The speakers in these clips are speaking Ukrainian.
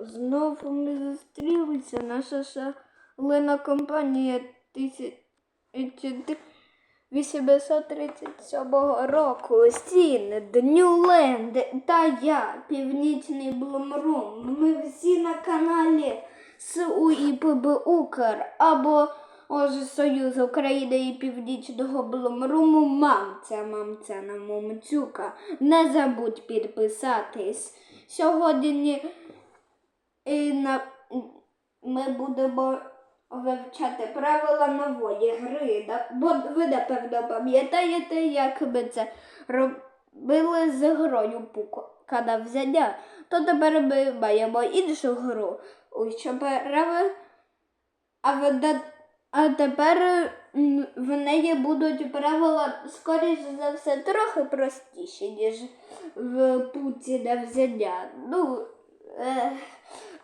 Знову ми зустрілися. Наша шалена компанія 1837 року. Сін, Ньюленд та я, Північний Блумрум. Ми всі на каналі СУІПБ Укр або Оже Союз України і Північного Блумруму мамця, мамця на момцюка. Не забудь підписатись. Сьогодні і на... ми будемо вивчати правила нової гри. Бо ви, напевно, пам'ятаєте, як ми це робили з грою Пука на взяття. То тепер ми маємо іншу гру. Що переви... а, вона... а тепер в неї будуть правила, скоріш за все, трохи простіші, ніж в пуці на взяття. Ну, е,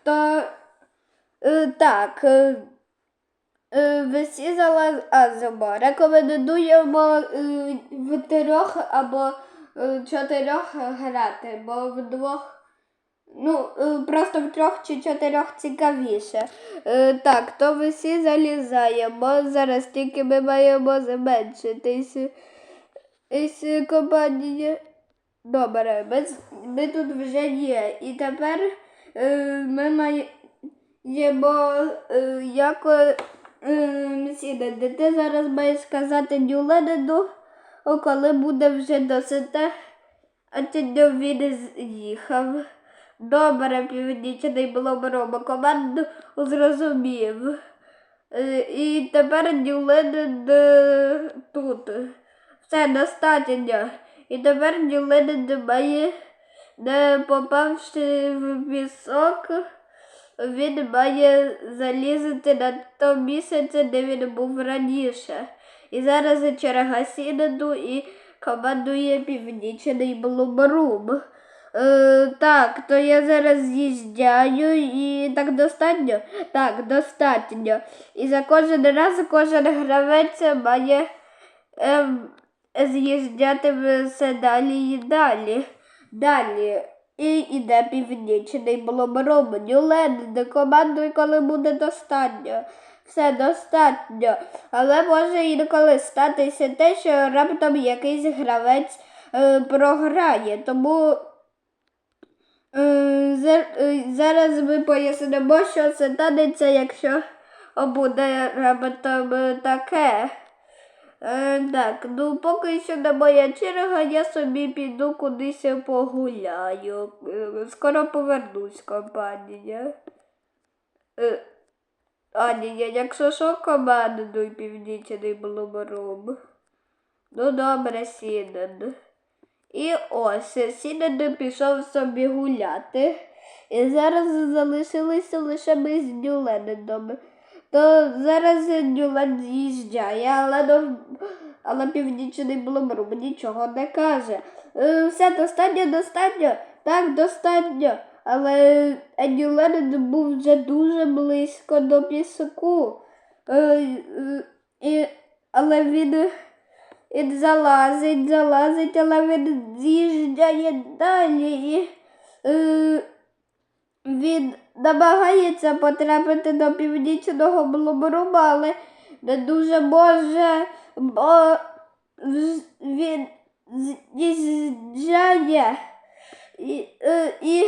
то е, так. Е, е, всі залазимо. Рекомендуємо е, в трьох або е, чотирьох грати, бо в двох. Ну, е, просто в трьох чи чотирьох цікавіше. Е, так, то ми всі залізаємо. Зараз тільки ми маємо зменшитись компанії. Добре, ми, ми тут вже є. І тепер ми маємо е, як е, сідати. Ти зараз маєш сказати Дюленеду, коли буде вже досить, а ти не з'їхав. Добре, північний було блоброба команду зрозумів. Е, І тепер е, тут. Все достатньо. І тепер Дюленед має, не попавши в пісок, він має залізти на то місяце, де він був раніше. І зараз черга Сінеду і командує північний Блумрум. Е, так, то я зараз з'їжджаю і так достатньо? Так, достатньо. І за кожен раз кожен гравець має ем, з'їжджати все далі і далі. Далі. І іде північний бломрум. Нюлен, не командуй, коли буде достатньо. Все достатньо. Але може інколи статися те, що раптом якийсь гравець е, програє. Тому е, е, зараз ми пояснимо, що це станеться, якщо буде раптом е, таке. Е, так, ну поки що не моя черга, я собі піду кудись погуляю. Е, скоро повернусь, компанія. Е, Анія, якщо що, командуй північний блумором. Ну добре, Сінен. І ось Сінен пішов собі гуляти. І зараз залишилися лише ми з Нюленом. То зараз Нюлен з'їжджає, але, до- але північний блумрум нічого не каже. «Е, Все достатньо, достатньо, так, достатньо. Але Нюлен був вже дуже близько до піску. Е, е, і, але він, він залазить, залазить, але він з'їжджає далі. І, він намагається потрапити до північного блумрума, але не дуже може, бо він з'їжджає. І, е, і,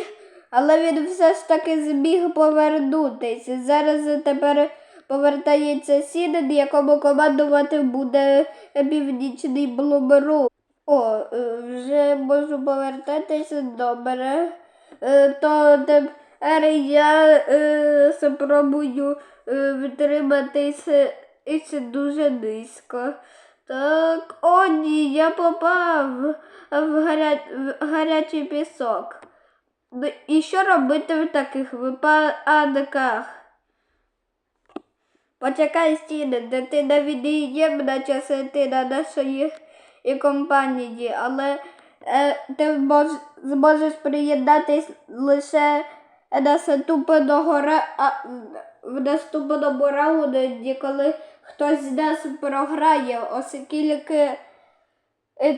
але він все ж таки зміг повернутися. Зараз тепер повертається Сінен, якому командувати буде північний блумрум. О, е, вже можу повертатися добре. Е, То я е, спробую е, іще дуже низько. Так, о ні, я попав в, гаря... в гарячий пісок. Ну, І що робити в таких випадках? Почекай стіни, де ти не від'ємна частина нашої і компанії, але е, ти мож, зможеш приєднатись лише наступного ра, а, в наступному раунді, коли хтось з нас програє, оскільки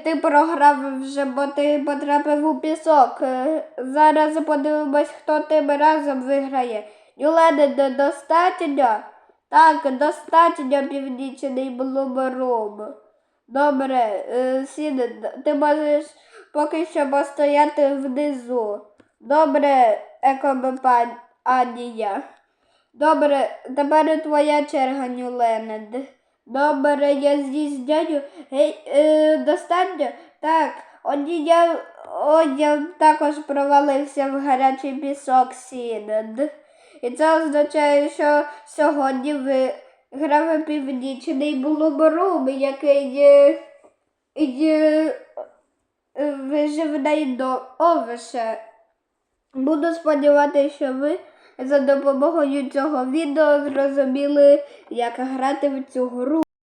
ти програв вже, бо ти потрапив у пісок. Е, Зараз подивимось, хто тим разом виграє. Юлене, достатньо? Так, достатньо північний блумером. Добре, е, Сіне, ти можеш поки що постояти внизу. Добре, екомепанія. Добре, тепер твоя черга, Нюленед. Добре, я здійснюю. Гей, е, достатньо? Так. Оді я, о, я також провалився в гарячий пісок Сінед. І це означає, що сьогодні виграв північний блумрум, який е, е, виживний до. Буду сподіватися, що ви за допомогою цього відео зрозуміли, як грати в цю гру.